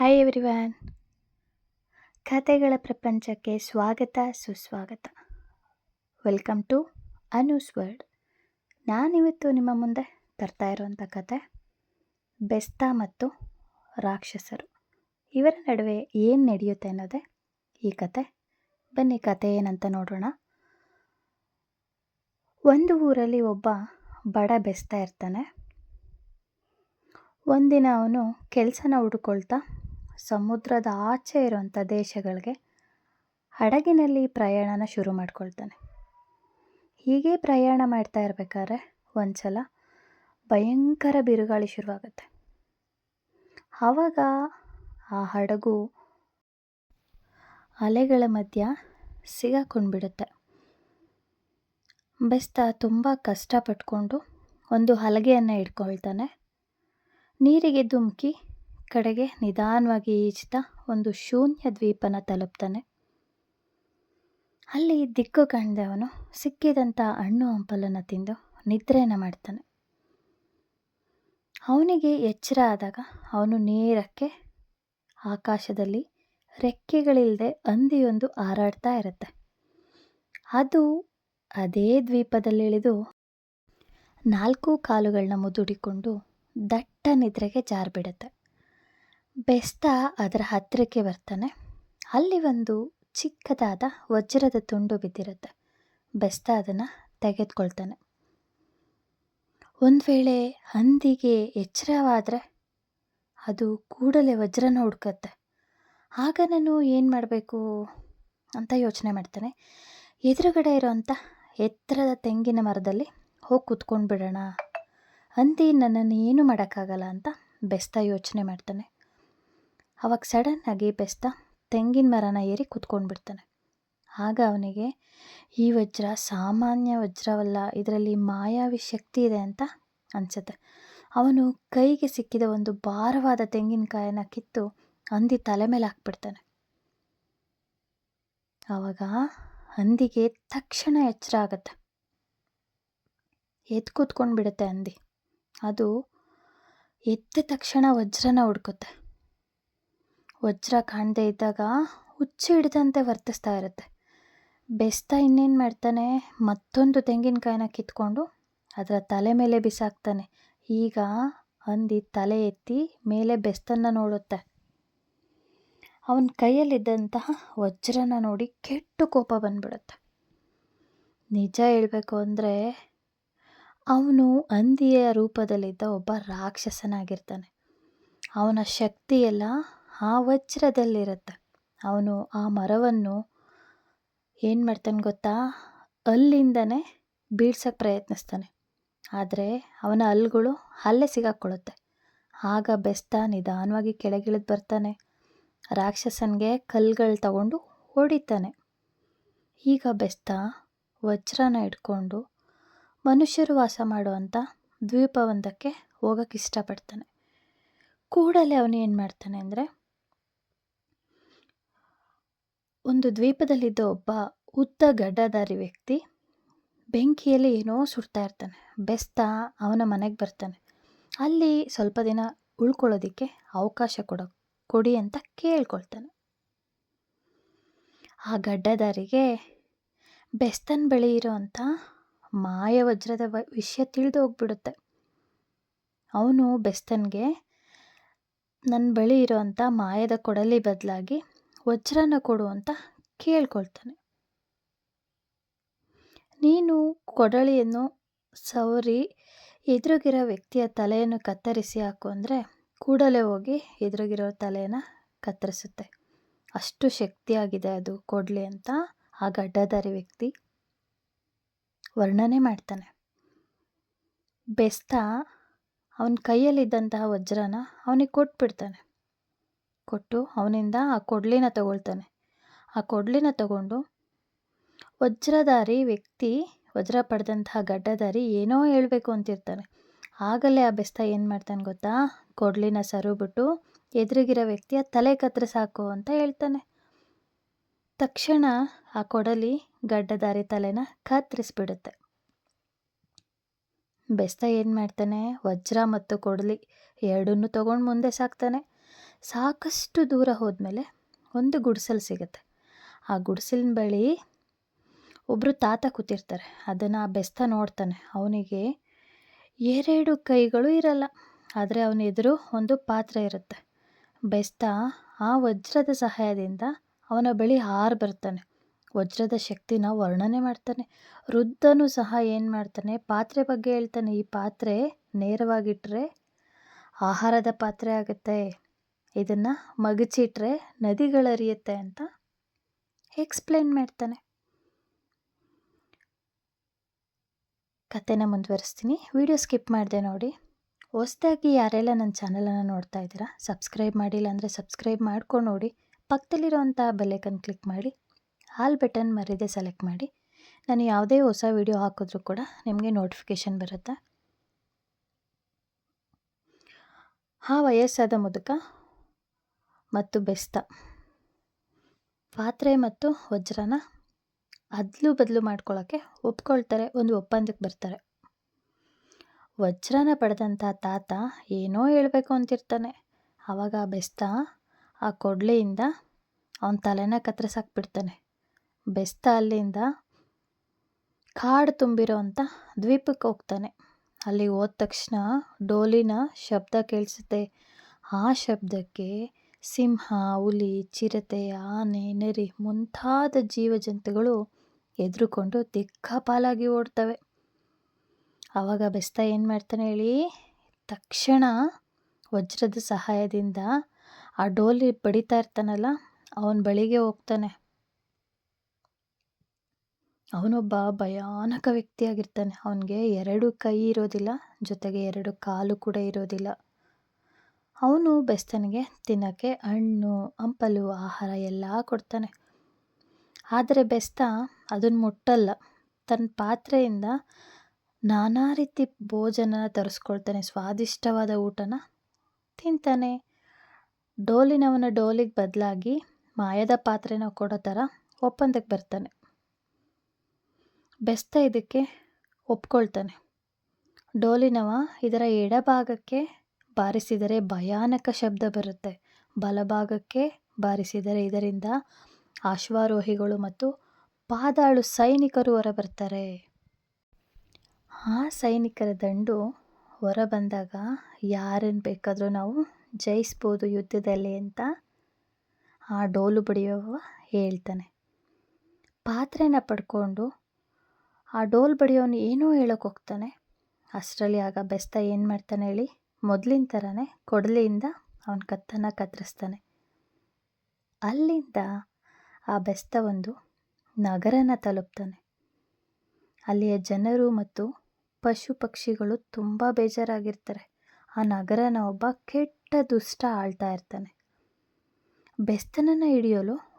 Hi everyone ಕತೆಗಳ ಪ್ರಪಂಚಕ್ಕೆ ಸ್ವಾಗತ, ಸುಸ್ವಾಗತ. ವೆಲ್ಕಮ್ ಟು ಅನೂಸ್ ವರ್ಡ್ ನಾನಿವತ್ತು ನಿಮ್ಮ ಮುಂದೆ ತರ್ತಾ ಇರುವಂಥ ಕತೆ, ಬೆಸ್ತ ಮತ್ತು ರಾಕ್ಷಸರು. ಇವರ ನಡುವೆ ಏನು ನಡೆಯುತ್ತೆ ಅನ್ನೋದೇ ಈ ಕತೆ. ಬನ್ನಿ, ಕತೆ ಏನಂತ ನೋಡೋಣ. ಒಂದು ಊರಲ್ಲಿ ಒಬ್ಬ ಬಡ ಬೆಸ್ತ ಇರ್ತಾನೆ. ಒಂದಿನ ಅವನು ಕೆಲಸನ ಹುಡುಕೊಳ್ತಾ ಸಮುದ್ರದ ಆಚೆ ಇರುವಂಥ ದೇಶಗಳಿಗೆ ಹಡಗಿನಲ್ಲಿ ಪ್ರಯಾಣನ ಶುರು ಮಾಡ್ಕೊಳ್ತಾನೆ. ಹೀಗೆ ಪ್ರಯಾಣ ಮಾಡ್ತಾ ಇರಬೇಕಾದ್ರೆ ಒಂದ್ಸಲ ಭಯಂಕರ ಬಿರುಗಾಳಿ ಶುರುವಾಗುತ್ತೆ. ಆವಾಗ ಆ ಹಡಗು ಅಲೆಗಳ ಮಧ್ಯ ಸಿಗಾಕೊಂಡ್ಬಿಡುತ್ತೆ. ಬೆಸ್ತ ತುಂಬ ಕಷ್ಟಪಟ್ಕೊಂಡು ಒಂದು ಹಲಗೆಯನ್ನು ಇಟ್ಕೊಳ್ತಾನೆ. ನೀರಿಗೆ ಧುಮುಕಿ ಕಡೆಗೆ ನಿಧಾನವಾಗಿ ಈಜ್ತಾ ಒಂದು ಶೂನ್ಯ ದ್ವೀಪನ ತಲುಪ್ತಾನೆ. ಅಲ್ಲಿ ದಿಕ್ಕು ಕಾಣದೆ ಅವನು ಸಿಕ್ಕಿದಂಥ ಹಣ್ಣು ಹಂಪಲನ್ನು ತಿಂದು ನಿದ್ರೆಯನ್ನು ಮಾಡ್ತಾನೆ. ಅವನಿಗೆ ಎಚ್ಚರ ಆದಾಗ ಅವನು ನೇರಕ್ಕೆ ಆಕಾಶದಲ್ಲಿ ರೆಕ್ಕೆಗಳಿಲ್ಲದೆ ಅಂದಿಯೊಂದು ಹಾರಾಡ್ತಾ ಇರುತ್ತೆ. ಅದು ಅದೇ ದ್ವೀಪದಲ್ಲಿ ಇಳಿದು ನಾಲ್ಕು ಕಾಲುಗಳನ್ನ ಮುದುಡಿಕೊಂಡು ದಟ್ಟ ನಿದ್ರೆಗೆ ಜಾರಿಬಿಡುತ್ತೆ. ಬೆಸ್ತ ಅದರ ಹತ್ತಿರಕ್ಕೆ ಬರ್ತಾನೆ. ಅಲ್ಲಿ ಒಂದು ಚಿಕ್ಕದಾದ ವಜ್ರದ ತುಂಡು ಬಿದ್ದಿರುತ್ತೆ. ಬೆಸ್ತ ಅದನ್ನು ತೆಗೆದುಕೊಳ್ತಾನೆ. ಒಂದು ವೇಳೆ ಹಂದಿಗೆ ಎಚ್ಚರವಾದರೆ ಅದು ಕೂಡಲೇ ವಜ್ರನ ಹುಡ್ಕತ್ತೆ. ಆಗ ನಾನು ಏನು ಮಾಡಬೇಕು ಅಂತ ಯೋಚನೆ ಮಾಡ್ತಾನೆ. ಎದುರುಗಡೆ ಇರೋವಂಥ ಎತ್ತರದ ತೆಂಗಿನ ಮರದಲ್ಲಿ ಹೋಗಿ ಕೂತ್ಕೊಂಡು ಬಿಡೋಣ ಹಂದಿ ನನ್ನನ್ನು ಏನು ಮಾಡೋಕ್ಕಾಗಲ್ಲ ಅಂತ ಬೆಸ್ತ ಯೋಚನೆ ಮಾಡ್ತಾನೆ. ಅವಾಗ ಸಡನ್ನಾಗಿ ಬೆಸ್ತ ತೆಂಗಿನ ಮರನ ಏರಿ ಬಿಡ್ತಾನೆ. ಆಗ ಅವನಿಗೆ, ಈ ವಜ್ರ ಸಾಮಾನ್ಯ ವಜ್ರವಲ್ಲ, ಇದರಲ್ಲಿ ಮಾಯಾವಿ ಶಕ್ತಿ ಇದೆ ಅಂತ ಅನಿಸುತ್ತೆ. ಅವನು ಕೈಗೆ ಸಿಕ್ಕಿದ ಒಂದು ಭಾರವಾದ ತೆಂಗಿನಕಾಯನ್ನ ಕಿತ್ತು ಹಂದಿ ತಲೆ ಮೇಲೆ ಹಾಕ್ಬಿಡ್ತಾನೆ. ಆವಾಗ ಹಂದಿಗೆ ತಕ್ಷಣ ಎಚ್ಚರ ಆಗುತ್ತೆ. ಎದ್ದು ಕೂತ್ಕೊಂಡು ಬಿಡುತ್ತೆ ಹಂದಿ. ಅದು ಎದ್ದ ತಕ್ಷಣ ವಜ್ರನ ಹುಡ್ಕುತ್ತೆ. ವಜ್ರ ಕಾಣದೇ ಇದ್ದಾಗ ಹುಚ್ಚು ಹಿಡಿದಂತೆ ವರ್ತಿಸ್ತಾ ಇರುತ್ತೆ. ಬೆಸ್ತ ಇನ್ನೇನು ಮಾಡ್ತಾನೆ? ಮತ್ತೊಂದು ತೆಂಗಿನಕಾಯಿನ ಕಿತ್ಕೊಂಡು ಅದರ ತಲೆ ಮೇಲೆ ಬಿಸಾಕ್ತಾನೆ. ಈಗ ಹಂದಿ ತಲೆ ಎತ್ತಿ ಮೇಲೆ ಬೆಸ್ತನ್ನ ನೋಡುತ್ತೆ. ಅವನ ಕೈಯಲ್ಲಿದ್ದಂತಹ ವಜ್ರನ ನೋಡಿ ಕೆಟ್ಟು ಕೋಪ ಬಂದ್ಬಿಡುತ್ತೆ. ನಿಜ ಹೇಳಬೇಕು ಅಂದರೆ ಅವನು ಹಂದಿಯ ರೂಪದಲ್ಲಿದ್ದ ಒಬ್ಬ ರಾಕ್ಷಸನಾಗಿರ್ತಾನೆ. ಅವನ ಶಕ್ತಿಯೆಲ್ಲ ಆ ವಜ್ರದಲ್ಲಿರುತ್ತೆ. ಅವನು ಆ ಮರವನ್ನು ಏನು ಮಾಡ್ತಾನೆ ಗೊತ್ತಾ? ಅಲ್ಲಿಂದನೇ ಬೀಳ್ಸೋಕ್ಕೆ ಪ್ರಯತ್ನಿಸ್ತಾನೆ. ಆದರೆ ಅವನ ಹಲ್ಗಳು ಅಲ್ಲೇ ಸಿಗಾಕೊಳ್ಳುತ್ತೆ ಆಗ ಬೆಸ್ತ ನಿಧಾನವಾಗಿ ಕೆಳಗಿಳಿದು ಬರ್ತಾನೆ. ರಾಕ್ಷಸನಿಗೆ ಕಲ್ಗಳು ತಗೊಂಡು ಹೊಡಿತಾನೆ. ಈಗ ಬೆಸ್ತ ವಜ್ರನ ಇಟ್ಕೊಂಡು ಮನುಷ್ಯರು ವಾಸ ಮಾಡುವಂಥ ದ್ವೀಪವೊಂದಕ್ಕೆ ಹೋಗೋಕ್ಕೆ ಇಷ್ಟಪಡ್ತಾನೆ. ಕೂಡಲೇ ಅವನು ಏನು ಮಾಡ್ತಾನೆ ಅಂದರೆ ಒಂದು ದ್ವೀಪದಲ್ಲಿದ್ದ ಒಬ್ಬ ಉದ್ದ ಗಡ್ಡಧಾರಿ ವ್ಯಕ್ತಿ ಬೆಂಕಿಯಲ್ಲಿ ಏನೋ ಸುಡ್ತಾ ಇರ್ತಾನೆ, ಬೆಸ್ತ ಅವನ ಮನೆಗೆ ಬರ್ತಾನೆ. ಅಲ್ಲಿ ಸ್ವಲ್ಪ ದಿನ ಉಳ್ಕೊಳ್ಳೋದಕ್ಕೆ ಅವಕಾಶ ಕೊಡ, ಕೊಡಿ ಅಂತ ಕೇಳ್ಕೊಳ್ತಾನೆ. ಆ ಗಡ್ಡದಾರಿಗೆ ಬೆಸ್ತನ ಬಳಿ ಇರೋ ಅಂಥ ಮಾಯವಜ್ರದ ವಿಷಯ ತಿಳಿದು ಹೋಗ್ಬಿಡುತ್ತೆ. ಅವನು ಬೆಸ್ತನ್ಗೆ ನನ್ನ ಬಳಿ ಇರೋವಂಥ ಮಾಯದ ಕೊಡಲಿ ಬದಲಾಗಿ ವಜ್ರನ ಕೊಡು ಅಂತ ಕೇಳ್ಕೊಳ್ತಾನೆ. ನೀನು ಕೊಡಳಿಯನ್ನು ಸವರಿ ಎದುರುಗಿರೋ ವ್ಯಕ್ತಿಯ ತಲೆಯನ್ನು ಕತ್ತರಿಸಿ ಹಾಕು ಅಂದರೆ ಕೂಡಲೇ ಹೋಗಿ ಎದುರುಗಿರೋ ತಲೆಯನ್ನು ಕತ್ತರಿಸುತ್ತೆ. ಅಷ್ಟು ಶಕ್ತಿಯಾಗಿದೆ ಅದು ಕೊಡಲಿ ಅಂತ ಆ ಗಡ್ಡಧಾರಿ ವ್ಯಕ್ತಿ ವರ್ಣನೆ ಮಾಡ್ತಾನೆ. ಬೆಸ್ತ ಅವನ ಕೈಯಲ್ಲಿದ್ದಂತಹ ವಜ್ರನ ಅವನಿಗೆ ಕೊಟ್ಬಿಡ್ತಾನೆ. ಕೊಟ್ಟು ಅವನಿಂದ ಆ ಕೊಡ್ಲಿನ ತಗೊಳ್ತಾನೆ. ಆ ಕೊಡ್ಲಿನ ತಗೊಂಡು ವಜ್ರಧಾರಿ ವ್ಯಕ್ತಿ, ವಜ್ರ ಪಡೆದಂತಹ ಗಡ್ಡಧಾರಿ ಏನೋ ಹೇಳಬೇಕು ಅಂತಿರ್ತಾನೆ. ಆಗಲೇ ಆ ಬೆಸ್ತ ಏನು ಮಾಡ್ತಾನೆ ಗೊತ್ತಾ? ಕೊಡ್ಲಿನ ಸರುಬಿಟ್ಟು ಎದುರಿಗಿರೋ ವ್ಯಕ್ತಿಯ ತಲೆ ಕತ್ತರಿಸಾಕು ಅಂತ ಹೇಳ್ತಾನೆ. ತಕ್ಷಣ ಆ ಕೊಡಲಿ ಗಡ್ಡಧಾರಿ ತಲೆನ ಕತ್ತರಿಸ್ಬಿಡುತ್ತೆ ಬೆಸ್ತ ಏನು ಮಾಡ್ತಾನೆ? ವಜ್ರ ಮತ್ತು ಕೊಡಲಿ ಎರಡನ್ನೂ ತಗೊಂಡು ಮುಂದೆ ಸಾಕ್ತಾನೆ. ಸಾಕಷ್ಟು ದೂರ ಹೋದ್ಮೇಲೆ ಒಂದು ಗುಡಿಸಲು ಸಿಗುತ್ತೆ. ಆ ಗುಡಿಸಲಿನ ಬಳಿ ಒಬ್ಬರು ತಾತ ಕೂತಿರ್ತಾರೆ. ಅದನ್ನು ಆ ಬೆಸ್ತ ನೋಡ್ತಾನೆ. ಅವನಿಗೆ ಎರಡು ಕೈಗಳು ಇರಲ್ಲ. ಆದರೆ ಅವನ ಎದುರು ಒಂದು ಪಾತ್ರೆ ಇರುತ್ತೆ. ಬೆಸ್ತ ಆ ವಜ್ರದ ಸಹಾಯದಿಂದ ಅವನ ಬಳಿ ಹಾರು ಬರ್ತಾನೆ. ವಜ್ರದ ಶಕ್ತಿನ ವರ್ಣನೆ ಮಾಡ್ತಾನೆ. ವೃದ್ಧನೂ ಸಹ ಏನು ಮಾಡ್ತಾನೆ? ಪಾತ್ರೆ ಬಗ್ಗೆ ಹೇಳ್ತಾನೆ. ಈ ಪಾತ್ರೆ ನೇರವಾಗಿಟ್ಟರೆ ಆಹಾರದ ಪಾತ್ರೆ ಆಗುತ್ತೆ. ಇದನ್ನು ಮಗಚಿಟ್ರೆ ನದಿಗಳರಿಯುತ್ತೆ ಅಂತ ಎಕ್ಸ್ಪ್ಲೇನ್ ಮಾಡ್ತಾನೆ. ಕತೆನ ಮುಂದುವರಿಸ್ತೀನಿ. ವಿಡಿಯೋ ಸ್ಕಿಪ್ ಮಾಡಿದೆ ನೋಡಿ. ಹೊಸ್ದಾಗಿ ಯಾರೆಲ್ಲ ನನ್ನ ಚಾನಲನ್ನು ನೋಡ್ತಾ ಇದ್ದೀರಾ ಸಬ್ಸ್ಕ್ರೈಬ್ ಮಾಡಿಲ್ಲ ಅಂದರೆ ಸಬ್ಸ್ಕ್ರೈಬ್ ಮಾಡ್ಕೊಂಡು ನೋಡಿ. ಪಕ್ಕದಲ್ಲಿರೋವಂಥ ಬೆಲ್ಲೈಕನ್ ಕ್ಲಿಕ್ ಮಾಡಿ. ಆಲ್ ಬಟನ್ ಮರೀದೆ ಸೆಲೆಕ್ಟ್ ಮಾಡಿ. ನಾನು ಯಾವುದೇ ಹೊಸ ವಿಡಿಯೋ ಹಾಕಿದ್ರೂ ಕೂಡ ನಿಮಗೆ ನೋಟಿಫಿಕೇಷನ್ ಬರುತ್ತೆ? ಆ ವಯಸ್ಸಾದ ಮುದುಕ. ಮತ್ತು ಬೆಸ್ತ. ಪಾತ್ರೆ ಮತ್ತು ವಜ್ರನ ಅದ್ಲು ಬದಲು ಮಾಡ್ಕೊಳ್ಳೋಕ್ಕೆ ಒಪ್ಕೊಳ್ತಾರೆ, ಒಂದು ಒಪ್ಪಂದಕ್ಕೆ ಬರ್ತಾರೆ. ವಜ್ರನ ಪಡೆದಂಥ ತಾತ ಏನೋ ಹೇಳಬೇಕು ಅಂತಿರ್ತಾನೆ. ಆವಾಗ ಬೆಸ್ತ ಆ ಕೊಡ್ಲಿಯಿಂದ ಅವನ ತಲೆನ ಕತ್ತರಿಸಾಕ್ಬಿಡ್ತಾನೆ ಬೆಸ್ತ ಅಲ್ಲಿಂದ ಕಾಡು ತುಂಬಿರೋ ಅಂಥ ದ್ವೀಪಕ್ಕೆ ಹೋಗ್ತಾನೆ. ಅಲ್ಲಿ ಹೋದ ತಕ್ಷಣ ಡೋಲಿನ ಶಬ್ದ ಕೇಳಿಸುತ್ತೆ. ಆ ಶಬ್ದಕ್ಕೆ ಸಿಂಹ, ಹುಲಿ, ಚಿರತೆ, ಆನೆ, ನರಿ ಮುಂತಾದ ಜೀವಜಂತುಗಳು ಎದುರುಕೊಂಡು ದಿಕ್ಕಾಪಾಲಾಗಿ ಓಡ್ತವೆ. ಆವಾಗ ಬೆಸ್ತ ಏನು ಮಾಡ್ತಾನೆ ಹೇಳಿ? ತಕ್ಷಣ ವಜ್ರದ ಸಹಾಯದಿಂದ ಆ ಡೋಲಿ ಬಡಿತಾ ಇರ್ತಾನಲ್ಲ, ಅವನ ಬಳಿಗೆ ಹೋಗ್ತಾನೆ. ಅವನೊಬ್ಬ ಭಯಾನಕ ವ್ಯಕ್ತಿಯಾಗಿರ್ತಾನೆ. ಅವನಿಗೆ ಎರಡು ಕೈ ಇರೋದಿಲ್ಲ, ಜೊತೆಗೆ ಎರಡು ಕಾಲು ಕೂಡ ಇರೋದಿಲ್ಲ. ಅವನು ಬೆಸ್ತನಿಗೆ, ತಿನ್ನೋಕ್ಕೆ ಹಣ್ಣು, ಹಂಪಲು, ಆಹಾರ ಎಲ್ಲ ಕೊಡ್ತಾನೆ. ಆದರೆ ಬೆಸ್ತ ಅದನ್ನು ಮುಟ್ಟಲ್ಲ. ತನ್ನ ಪಾತ್ರೆಯಿಂದ ನಾನಾ ರೀತಿ ಭೋಜನ ತರಿಸ್ಕೊಳ್ತಾನೆ. ಸ್ವಾದಿಷ್ಟವಾದ ಊಟನ ತಿಂತಾನೆ. ಡೋಲಿನವನ ಡೋಲಿಗೆ ಬದಲಾಗಿ ಮಾಯದ ಪಾತ್ರೆನ ಕೊಡೋ ಥರ ಒಪ್ಪಂದಕ್ಕೆ ಬರ್ತಾನೆ. ಬೆಸ್ತ ಇದಕ್ಕೆ ಒಪ್ಕೊಳ್ತಾನೆ. ಡೋಲಿನವ ಇದರ ಎಡಭಾಗಕ್ಕೆ ಬಾರಿಸಿದರೆ ಭಯಾನಕ ಶಬ್ದ ಬರುತ್ತೆ. ಬಲಭಾಗಕ್ಕೆ ಬಾರಿಸಿದರೆ ಇದರಿಂದ ಅಶ್ವಾರೋಹಿಗಳು ಮತ್ತು ಪಾದಾಳು ಸೈನಿಕರು ಹೊರಬರ್ತಾರೆ. ಆ ಸೈನಿಕರ ದಂಡು ಹೊರ ಬಂದಾಗ ಯಾರನ್ನು ಬೇಕಾದರೂ ನಾವು ಜಯಿಸ್ಬೋದು ಯುದ್ಧದಲ್ಲಿ ಅಂತ ಆ ಡೋಲು ಬಡಿಯುವವ ಹೇಳ್ತಾನೆ. ಪಾತ್ರೆನ ಪಡ್ಕೊಂಡು ಆ ಡೋಲ್ ಬಡಿಯೋನು ಏನೋ ಹೇಳೋಕೆ ಹೋಗ್ತಾನೆ. ಅಷ್ಟರಲ್ಲಿ ಆಗ ಬೆಸ್ತ ಏನು ಮಾಡ್ತಾನೆ ಹೇಳಿ? ಮೊದಲಿನ ಥರನೇ ಕೊಡಲಿಯಿಂದ ಅವನ ಕತ್ತನ್ನು ಕತ್ತರಿಸ್ತಾನೆ. ಅಲ್ಲಿಂದ ಆ ಬೆಸ್ತ ಒಂದು ನಗರನ ತಲುಪ್ತಾನೆ. ಅಲ್ಲಿಯ ಜನರು ಮತ್ತು ಪಶು ಪಕ್ಷಿಗಳು ತುಂಬ ಬೇಜಾರಾಗಿರ್ತಾರೆ. ಆ ನಗರನ ಒಬ್ಬ ಕೆಟ್ಟ ದುಷ್ಟ ಆಳ್ತಾ ಇರ್ತಾನೆ. ಬೆಸ್ತನನ್ನು ಹಿಡಿಯಲು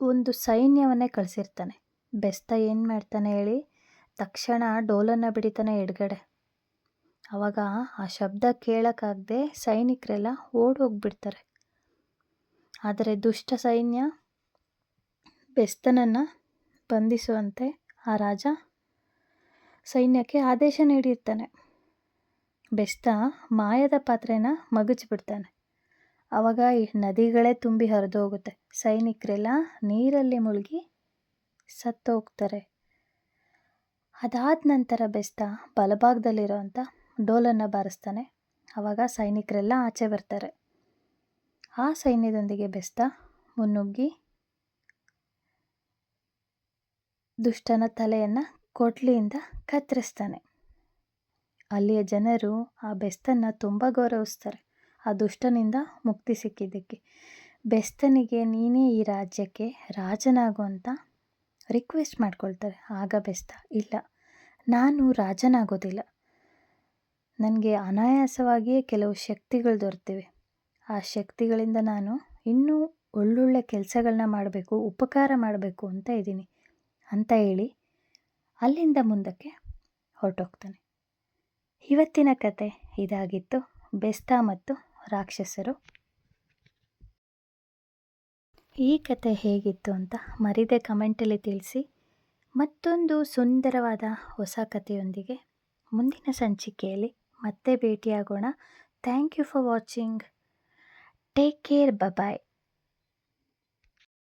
ಒಂದು ಸೈನ್ಯವನ್ನೇ ಕಳಿಸಿರ್ತಾನೆ. ಬೆಸ್ತ ಏನು ಮಾಡ್ತಾನೆ ಹೇಳಿ, ತಕ್ಷಣ ಡೋಲನ್ನು ಬಿಡಿತಾನೆ ಎಡಗಡೆ. ಆವಾಗ ಆ ಶಬ್ದ ಕೇಳೋಕ್ಕಾಗದೆ ಸೈನಿಕರೆಲ್ಲ ಓಡೋಗ್ಬಿಡ್ತಾರೆ ಆದರೆ ದುಷ್ಟ ಸೈನ್ಯ ಬೆಸ್ತನನ್ನು ಬಂಧಿಸುವಂತೆ ಆ ರಾಜ ಸೈನ್ಯಕ್ಕೆ ಆದೇಶ ನೀಡಿರ್ತಾನೆ. ಬೆಸ್ತ ಮಾಯದ ಪಾತ್ರೆನ ಮಗುಚಿಬಿಡ್ತಾನೆ. ಆವಾಗ ಈ ನದಿಗಳೇ ತುಂಬಿ ಹರಿದು ಹೋಗುತ್ತೆ ಸೈನಿಕರೆಲ್ಲ ನೀರಲ್ಲಿ ಮುಳುಗಿ ಸತ್ತೋಗ್ತಾರೆ. ಅದಾದ ನಂತರ ಬೆಸ್ತ ಬಲಭಾಗದಲ್ಲಿರೋವಂಥ ಡೋಲನ್ನು ಬಾರಿಸ್ತಾನೆ. ಆವಾಗ ಸೈನಿಕರೆಲ್ಲ ಆಚೆ ಬರ್ತಾರೆ. ಆ ಸೈನ್ಯದೊಂದಿಗೆ ಬೆಸ್ತ ಮುನ್ನುಗ್ಗಿ ದುಷ್ಟನ ತಲೆಯನ್ನು ಕೊಟ್ಲಿಯಿಂದ ಕತ್ತರಿಸ್ತಾನೆ. ಅಲ್ಲಿಯ ಜನರು ಆ ಬೆಸ್ತನ್ನು ತುಂಬ ಗೌರವಿಸ್ತಾರೆ. ಆ ದುಷ್ಟನಿಂದ ಮುಕ್ತಿ ಸಿಕ್ಕಿದ್ದಕ್ಕೆ. ಬೆಸ್ತನಿಗೆ ನೀನೇ ಈ ರಾಜ್ಯಕ್ಕೆ ರಾಜನಾಗುವಂತ ರಿಕ್ವೆಸ್ಟ್ ಮಾಡ್ಕೊಳ್ತಾರೆ. ಆಗ ಬೆಸ್ತ, ಇಲ್ಲ, ನಾನು ರಾಜನಾಗೋದಿಲ್ಲ. ನನಗೆ ಅನಾಯಾಸವಾಗಿಯೇ ಕೆಲವು ಶಕ್ತಿಗಳು ದೊರೆತಿವೆ. ಆ ಶಕ್ತಿಗಳಿಂದ ನಾನು ಇನ್ನೂ ಒಳ್ಳೊಳ್ಳೆ ಕೆಲಸಗಳನ್ನ ಮಾಡಬೇಕು, ಉಪಕಾರ ಮಾಡಬೇಕು ಅಂತ ಇದ್ದೀನಿ. ಅಂತ ಹೇಳಿ ಅಲ್ಲಿಂದ ಮುಂದಕ್ಕೆ ಹೊರಟೋಗ್ತಾನೆ. ಇವತ್ತಿನ ಕತೆ ಇದಾಗಿತ್ತು. ಬೆಸ್ತ ಮತ್ತು ರಾಕ್ಷಸರು. ಈ ಕತೆ ಹೇಗಿತ್ತು ಅಂತ ಮರಿದೆ ಕಮೆಂಟಲ್ಲಿ ತಿಳಿಸಿ. ಮತ್ತೊಂದು ಸುಂದರವಾದ ಹೊಸ ಕಥೆಯೊಂದಿಗೆ ಮುಂದಿನ ಸಂಚಿಕೆಯಲ್ಲಿ ಮತ್ತೆ ಭೇಟಿಯಾಗೋಣ. Thank you for watching take care bye